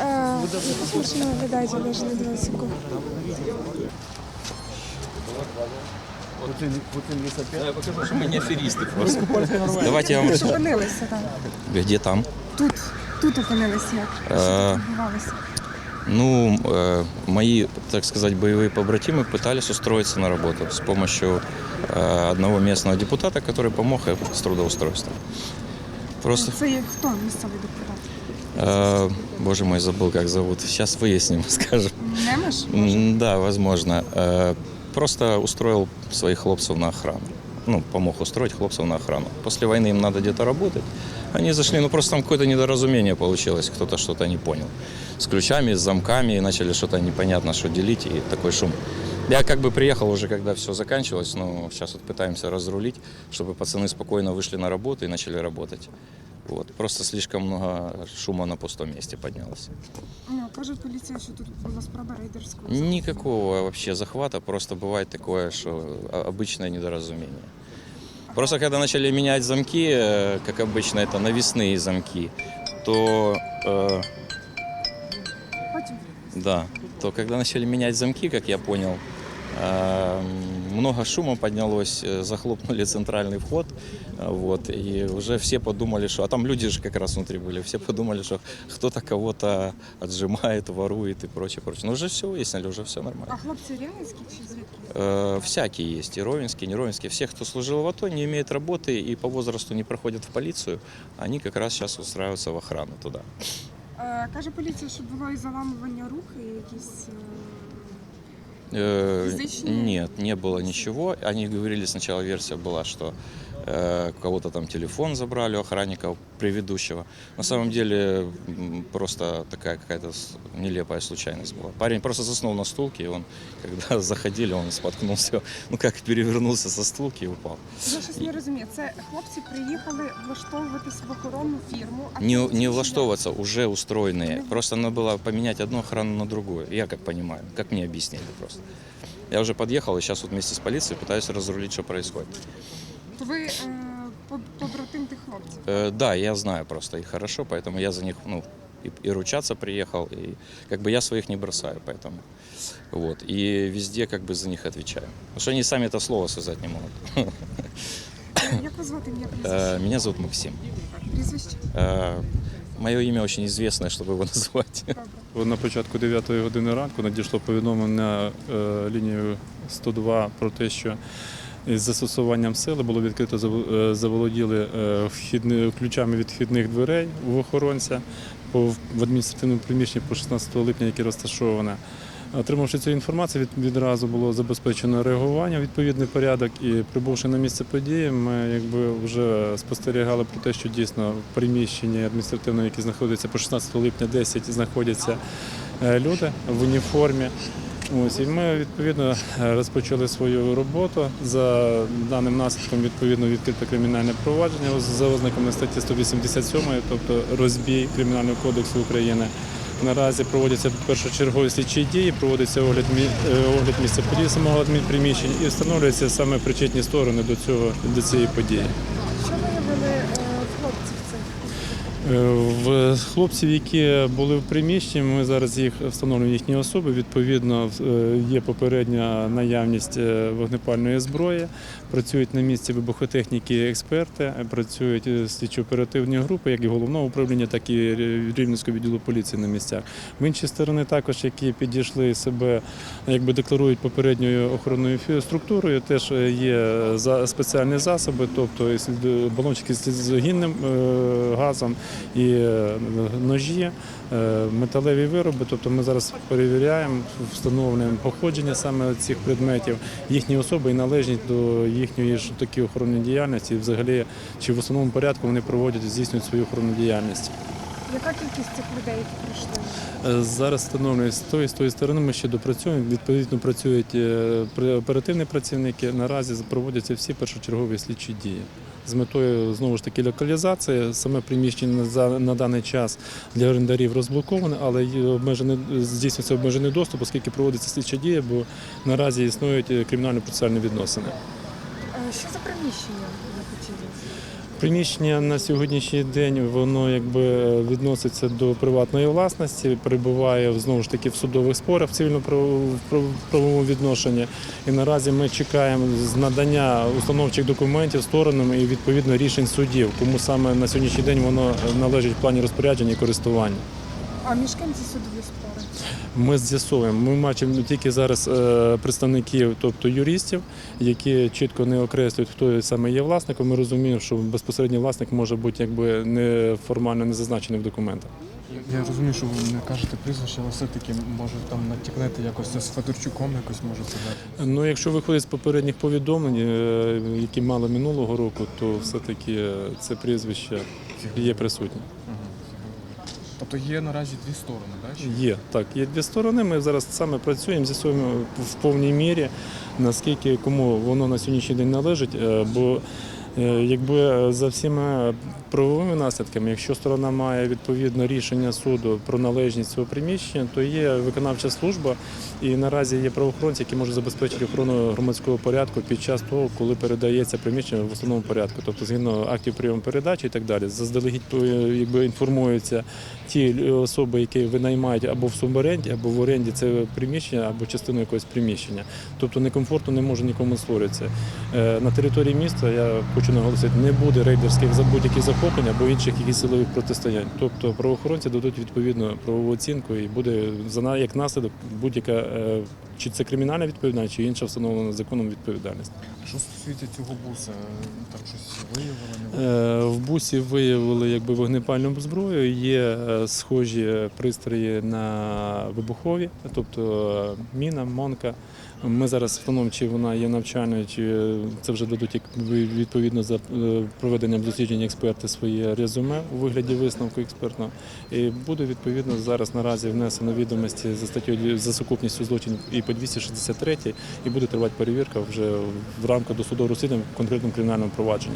Е, Якась машина виглядає, я навіть не дивилася яку. Мы не аферисты просто. Давайте я вам... Тут опинилися, так. Где там? Тут, тут опинилися як? Що Е, тут відбувалося? Ну, э, мои, так сказать, боевые побратимы пытались устроиться на работу с помощью э, одного местного депутата, который помог им с трудоустройством. Просто, Це є хто місцевий депутат? Э, боже мой, забыл, как зовут. Сейчас выясним, скажем. Немеш? М, Да, возможно. Э, Просто устроил своих хлопцев на охрану. Ну, помог устроить хлопцев на охрану. После войны им надо где-то работать. Они зашли, ну просто там какое-то недоразумение получилось, кто-то что-то не понял. С ключами, с замками, и начали что-то непонятно, что делить, и такой шум. Я как бы приехал уже, когда все заканчивалось, но сейчас вот пытаемся разрулить, чтобы пацаны спокойно вышли на работу и начали работать. Вот. Просто слишком много шума на пустом месте поднялось. Ну, каже поліція, що тут була спроба рейдерського. Никакого вообще захвата, просто бывает такое, что о- обычное недоразумение. Просто когда начали менять замки, э, как обычно это навесные замки, то э, Потім да, то когда начали менять замки, как я понял, э, много шума поднялось, э, захлопнули центральный вход, э, вот, и уже все подумали, что, а там люди же как раз внутри были, все подумали, что кто-то кого-то отжимает, ворует и прочее, прочее. Но уже все выяснили, уже все нормально. А хлопці рівненські чи звідки? Э, всякие есть, и ровенские, и не ровенские. Все, кто служил в АТО, не имеют работы и по возрасту не проходят в полицию, они как раз сейчас устраиваются в охрану туда. Е, каже поліція, що було і заламування рук, і якісь. е, Э, Физичные? Нет, не было ничего. Они говорили, сначала версия была, что э, у кого-то там телефон забрали у охранника предыдущего. На самом деле м, просто такая какая-то с- нелепая случайность была. Парень просто заснул на стулке, и он, когда заходили, он споткнулся, ну как перевернулся со стулки и упал. Я щось не розумію. Це хлопці приїхали влаштовуватись в охоронну фірму. А Не, хлопці не чи влаштовываться, уже устроенные. Мгм. Просто надо было поменять одну охрану на другую. Я как понимаю, как мне объяснили просто. Я уже подъехал, и сейчас вот вместе с полицией пытаюсь разрулить, что происходит. як? То ви е, по- побратим тих хлопців. Э, да, я знаю просто их хорошо, поэтому я за них, ну, и, и ручаться приехал, и как бы я своих не бросаю, поэтому вот. И везде как бы за них отвечаю. Потому что они сами это слово связать не могут. Е, Як вас звати ім'я прізвище? Э, Меня зовут Максим. Прізвище? Э, Мое имя очень известное, чтобы его назвать. Добре. На початку 9 години ранку надійшло повідомлення е, лінію 102 про те, що із застосуванням сили було відкрито е, заволоділи е, ключами від вхідних дверей у охоронця в адміністративному приміщенні по 16 липня, яке розташоване. Отримавши цю інформацію, від, відразу було забезпечено реагування, відповідний порядок. І прибувши на місце події, ми якби вже спостерігали про те, що дійсно в приміщенні адміністративному, яке знаходиться по 16 липня 10, знаходяться е, люди в уніформі. Ось і ми відповідно розпочали свою роботу. За даним наслідком відповідно відкрите кримінальне провадження за ознаками статті 187, тобто розбій Кримінального кодексу України. Наразі проводяться першочергові слідчі дії, проводиться огляд, е, огляд місця події самого адмінприміщення і встановлюються саме причетні сторони до цього до цієї події. Що виявили е, в хлопців цих? Е, В хлопців, які були в приміщенні, ми зараз їх встановлюємо їхні особи. Відповідно, е, є попередня наявність е, вогнепальної зброї. Працюють на місці вибухотехніки експерти, е, працюють е, слідчо-оперативні групи, як і головного управління, так і Рівненського відділу поліції на місцях. В інші сторони також, які підійшли себе, якби декларують попередньою охоронною структурою, теж е, є спеціальні засоби, тобто балончики з е, газом і е, ножі, е, металеві вироби. Тобто ми зараз перевіряємо, встановлюємо походження саме цих предметів, їхні особи і належність до їхньої ж такі охоронної діяльності, і взагалі чи в основному порядку вони проводять здійснюють свою охоронну діяльність. Яка кількість цих людей, які прийшли? Е, Зараз встановлює з тої з тої сторони. Ми ще допрацюємо. Відповідно, працюють оперативні працівники. Наразі проводяться всі першочергові слідчі дії з метою знову ж таки локалізації. Саме приміщення на на даний час для орендарів розблоковане, але обмежений здійснюється обмежений доступ, оскільки проводиться слідча дія, бо наразі існують е, кримінально-процесуальні відносини. Е, Що за приміщення хотіли? Приміщення на сьогоднішній день воно якби відноситься до приватної власності, перебуває знову ж таки в судових спорах в цивільно-правовому відношенні. І наразі ми чекаємо з надання установчих документів сторонами і відповідно рішень судів, кому саме на сьогоднішній день воно належить в плані розпорядження і користування. А між ким ці судові спори? Ми з'ясовуємо. Ми бачимо тільки зараз е, представників, тобто юристів, які чітко не окреслюють, хто саме є власником. Ми розуміємо, що безпосередній власник може бути якби не формально не зазначений в документах. Я розумію, що ви не кажете прізвище, але все-таки може там натякнете якось з Федорчуком, якось може це Ну, якщо виходить з попередніх повідомлень, е, які мали минулого року, то все-таки е, це прізвище є присутнє. Тобто є наразі дві сторони, так? Є так, є дві сторони. Ми зараз саме працюємо, з'ясуємо в повній мірі, наскільки кому воно на сьогоднішній день належить. Е, Бо е, якби за всіма правовими наслідками, якщо сторона має відповідне рішення суду про належність цього приміщення, то є виконавча служба, і наразі є правоохоронці, які можуть забезпечити охорону громадського порядку під час того, коли передається приміщення в основному порядку, тобто згідно актів прийому передачі і так далі. Заздалегідь якби інформуються ті особи, які винаймають або в суборенді, або в оренді це приміщення, або частину якогось приміщення. Тобто некомфортно не може нікому створитися. Е, На території міста я хочу наголосити, не буде рейдерських за- будь-яких захоплень або інших якихось силових протистоянь. Тобто правоохоронці дадуть відповідну правову оцінку і буде за як наслідок будь-яка uh, чи це кримінальна відповідальність, чи інша встановлена законом відповідальність. Що стосується цього буса, там щось виявили. Е, В бусі виявили якби вогнепальну зброю. Є е, схожі пристрої на вибухові, тобто е, міна, монка. Ми зараз встановимо, чи вона є навчальною, чи це вже дадуть якби, відповідно за проведенням досліджень експерти своє резюме у вигляді висновку експертного. І буде відповідно зараз наразі внесено відомості за статтю за сукупністю злочинів і по 263 і буде тривати перевірка вже в рамках досудового розслідування в конкретному кримінальному провадженні.